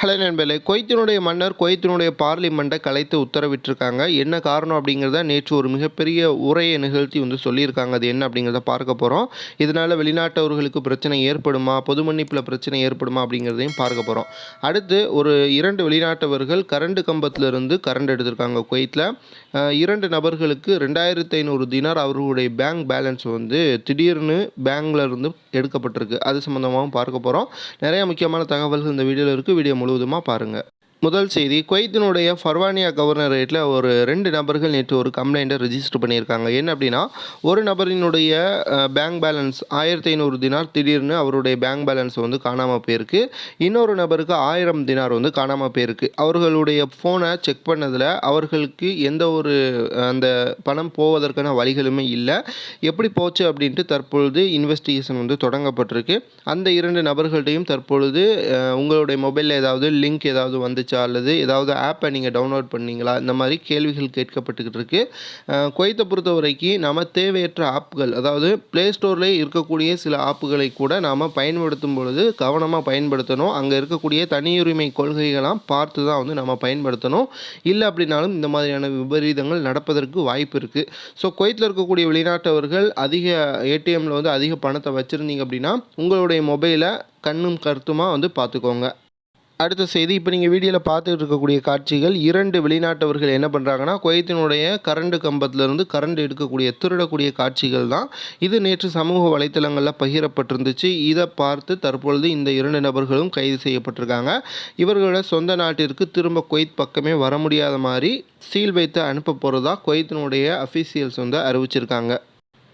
Hello நண்பர்களே குவைத்தினுடைய மன்னர் குவைத்தினுடைய பார்லிமெண்ட்டை கலைத்து உத்தரவிட்டிருக்காங்க. என்ன காரணம் அப்படிங்கிறத நேற்று ஒரு மிகப்பெரிய உரையை நிகழ்த்தி வந்து சொல்லியிருக்காங்க. அது என்ன அப்படிங்கிறத பார்க்க போகிறோம் இதனால் வெளிநாட்டவர்களுக்கு பிரச்சனை ஏற்படுமா பொது மன்னிப்பில் பிரச்சனை ஏற்படுமா அப்படிங்கிறதையும் பார்க்க போகிறோம் அடுத்து ஒரு இரண்டு வெளிநாட்டவர்கள் கரண்ட் கம்பத்திலிருந்து கரண்ட் எடுத்திருக்காங்க குவைத்தில் இரண்டு நபர்களுக்கு ரெண்டாயிரத்து ஐநூறு தினார் அவர்களுடைய பேங்க் பேலன்ஸ் வந்து திடீர்னு பேங்க்ல இருந்து எடுக்கப்பட்டிருக்கு. அது சம்மந்தமாகவும் பார்க்க போகிறோம் நிறைய முக்கியமான தகவல்கள் இந்த வீடியோவில் இருக்குது வீடியோ முழுவதுமாக பாருங்கள் முதல் செய்தி குவைத்தினுடைய ஃபர்வானியா கவர்னரேட்டில் ஒரு ரெண்டு நபர்கள் நேற்று ஒரு கம்ப்ளைண்ட்டை ரெஜிஸ்டர் பண்ணியிருக்காங்க. என்ன அப்படின்னா ஒரு நபரினுடைய பேங்க் பேலன்ஸ் ஆயிரத்தி ஐநூறு தினார் திடீர்னு அவருடைய பேங்க் பேலன்ஸ் வந்து காணாமல் போயிருக்கு. இன்னொரு நபருக்கு ஆயிரம் தினார் வந்து காணாமல் போயிருக்கு. அவர்களுடைய ஃபோனை செக் பண்ணதில் அவர்களுக்கு எந்த ஒரு அந்த பணம் போவதற்கான வழிகளுமே இல்லை. எப்படி போச்சு அப்படின்ட்டு தற்பொழுது இன்வெஸ்டிகேஷன் வந்து தொடங்கப்பட்டிருக்கு. அந்த இரண்டு நபர்கள்ட்டையும் தற்பொழுது உங்களுடைய மொபைலில் ஏதாவது லிங்க் ஏதாவது வந்துச்சா அல்லது ஏதாவது ஆப்பை நீங்கள் டவுன்லோட் பண்ணீங்களா? இந்த மாதிரி கேள்விகள் கேட்கப்பட்டுக்கிட்டு இருக்குது குவைத்தை பொறுத்த வரைக்கும் நம்ம தேவையற்ற ஆப்புகள் அதாவது ப்ளே ஸ்டோரில் இருக்கக்கூடிய சில ஆப்புகளை கூட நாம் பயன்படுத்தும் பொழுது கவனமாக பயன்படுத்தணும். அங்கே இருக்கக்கூடிய தனியுரிமை கொள்கைகளாம் பார்த்து தான் வந்து நம்ம பயன்படுத்தணும். இல்லை அப்படின்னாலும் இந்த மாதிரியான விபரீதங்கள் நடப்பதற்கு வாய்ப்பு இருக்குது ஸோ குவைத்தில் இருக்கக்கூடிய வெளிநாட்டவர்கள் அதிக ஏடிஎம்மில் வந்து அதிக பணத்தை வச்சுருந்தீங்க அப்படின்னா உங்களுடைய மொபைலை கண்ணும் கருத்துமாக வந்து பார்த்துக்கோங்க. அடுத்த செய்தி இப்போ நீங்கள் வீடியோவில் பார்த்துட்டு இருக்கக்கூடிய காட்சிகள் இரண்டு வெளிநாட்டவர்கள் என்ன பண்ணுறாங்கன்னா குவைத்தினுடைய கரண்ட் கம்பத்திலிருந்து கரண்ட் எடுக்கக்கூடிய திருடக்கூடிய காட்சிகள் தான். இது நேற்று சமூக வலைத்தளங்களில் பகிரப்பட்டிருந்துச்சு. இதை பார்த்து தற்பொழுது இந்த இரண்டு நபர்களும் கைது செய்யப்பட்டிருக்காங்க. இவர்களோட சொந்த நாட்டிற்கு திரும்ப குவைத் பக்கமே வர முடியாத மாதிரி சீல் வைத்து அனுப்ப போகிறதா குவைத்தினுடைய அஃபீஷியல்ஸ் வந்து அறிவிச்சிருக்காங்க.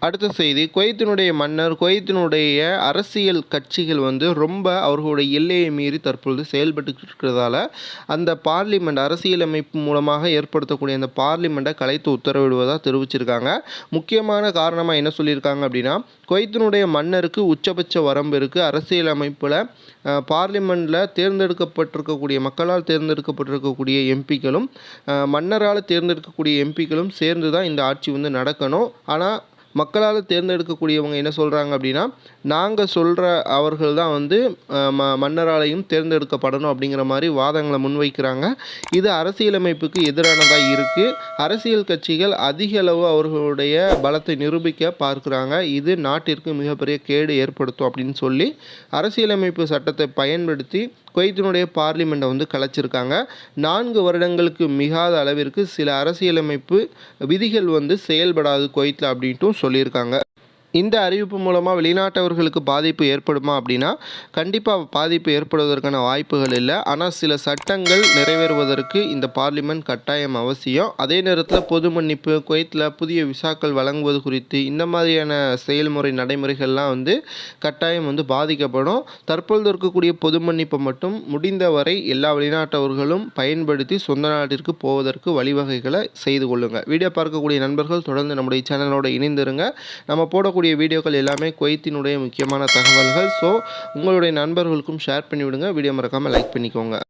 அடுத்த செய்தி குவைத்தினுடைய மன்னர் குவைத்தினுடைய அரசியல் கட்சிகள் வந்து ரொம்ப அவர்களுடைய எல்லையை மீறி தற்பொழுது செயல்பட்டு இருக்கிறதால அந்த பார்லிமெண்ட் அரசியலமைப்பு மூலமாக ஏற்படுத்தக்கூடிய அந்த பார்லிமெண்ட்டை கலைத்து உத்தரவிடுவதாக தெரிவிச்சிருக்காங்க. முக்கியமான காரணமாக என்ன சொல்லியிருக்காங்க அப்படின்னா குவைத்தினுடைய மன்னருக்கு உச்சபட்ச வரம்பு இருக்குது அரசியலமைப்பில் பார்லிமெண்ட்டில் தேர்ந்தெடுக்கப்பட்டிருக்கக்கூடிய மக்களால் தேர்ந்தெடுக்கப்பட்டிருக்கக்கூடிய எம்பிக்களும் மன்னரால் தேர்ந்தெடுக்கக்கூடிய எம்பிக்களும் சேர்ந்து தான் இந்த ஆட்சி வந்து நடக்கணும். ஆனால் மக்களால் தேர்ந்தெடுக்கக்கூடியவங்க என்ன சொல்கிறாங்க அப்படின்னா நாங்கள் சொல்கிற அவர்கள் தான் வந்து ம மன்னராலையும் தேர்ந்தெடுக்கப்படணும் அப்படிங்கிற மாதிரி வாதங்களை முன்வைக்கிறாங்க. இது அரசியலமைப்புக்கு எதிரானதாக இருக்குது அரசியல் கட்சிகள் அதிக அளவு அவர்களுடைய பலத்தை நிரூபிக்க பார்க்குறாங்க. இது நாட்டிற்கு மிகப்பெரிய கேடு ஏற்படுத்தும் அப்படின்னு சொல்லி அரசியலமைப்பு சட்டத்தை பயன்படுத்தி குவைத்தினுடைய பார்லிமெண்ட்டை வந்து கலைச்சிருக்காங்க. நான்கு வருடங்களுக்கு மிகாத அளவிற்கு சில அரசியலமைப்பு விதிகள் வந்து செயல்படாது குவைத்தில் அப்படின்ட்டும் சொல்லியிருக்காங்க. இந்த அறிவிப்பு மூலமாக வெளிநாட்டவர்களுக்கு பாதிப்பு ஏற்படுமா அப்படின்னா கண்டிப்பாக பாதிப்பு ஏற்படுவதற்கான வாய்ப்புகள் இல்லை. ஆனால் சில சட்டங்கள் நிறைவேறுவதற்கு இந்த பார்லிமெண்ட் கட்டாயம் அவசியம். அதே நேரத்தில் பொது மன்னிப்பு குவைத்தில் புதிய விசாக்கள் வழங்குவது குறித்து இந்த மாதிரியான செயல்முறை நடைமுறைகள்லாம் வந்து கட்டாயம் வந்து பாதிக்கப்படும். தற்பொழுது இருக்கக்கூடிய பொது மன்னிப்பை மட்டும் முடிந்தவரை எல்லா வெளிநாட்டவர்களும் பயன்படுத்தி சொந்த நாட்டிற்கு போவதற்கு வழிவகைகளை செய்து கொள்ளுங்கள் வீடியோ பார்க்கக்கூடிய நண்பர்கள் தொடர்ந்து நம்முடைய சேனலோட இணைந்திருங்க. நம்ம போடக்கூடிய வீடியோக்கள் எல்லாமே குவைத்தினுடைய முக்கியமான தகவல்கள். ஸோ உங்களுடைய நண்பர்களுக்கும் ஷேர் பண்ணி விடுங்க வீடியோ மறக்காமல் லைக் பண்ணிக்கோங்க.